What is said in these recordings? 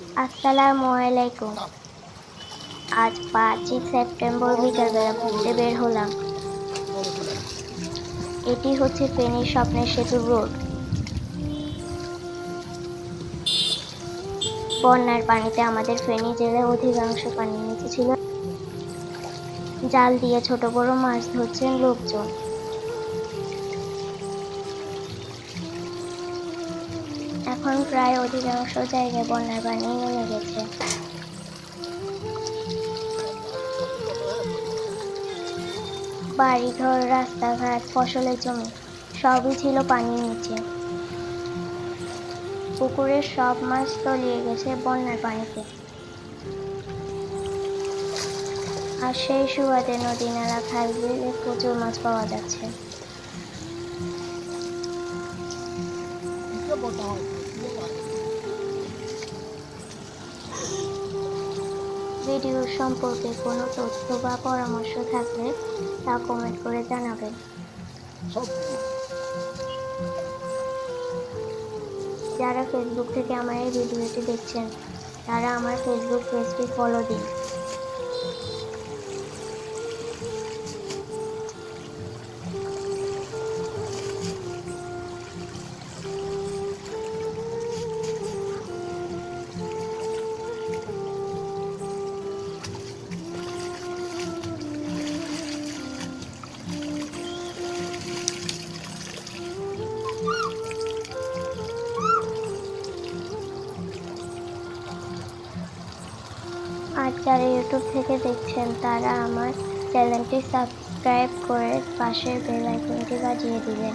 আসসালামু আলাইকুম। আজ পাঁচই সেপ্টেম্বর বিকালবেলা ঘুরতে বের হলাম। এটি হচ্ছে ফেনীর স্বপ্নের সেতু রোড। বন্যার পানিতে আমাদের ফেনী জেলায় অধিকাংশ পানি নিচে ছিল। জাল দিয়ে ছোট বড় মাছ ধরছেন লোকজন। এখন প্রায় অধিকাংশ জায়গায় বন্যার পানি নেমে গেছে। বাড়িঘর, রাস্তাঘাট, ফসলের জমি, সবই ছিল পানির নিচে। পুকুরের সব মাছ তলিয়ে গেছে বন্যার পানিতে। আর সেই সুবাদে নদী নালা খাল প্রচুর মাছ পাওয়া যাচ্ছে। ভিডিও সম্পর্কে কোনো তথ্য বা পরামর্শ থাকলে তা কমেন্ট করে জানাবেন। যারা ফেসবুক থেকে আমার এই ভিডিওটি দেখছেন, তারা আমার ফেসবুক পেজটি ফলো দিন। আর যারা ইউটিউব থেকে দেখছেন, তারা আমার চ্যানেলটি সাবস্ক্রাইব করে পাশের বেল আইকনটি বাজিয়ে দিবেন।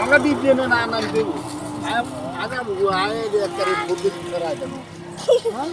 আমরা দিতে না না না। দেব আয় একটা বুদ্ধি করে আইতাম হ্যাঁ?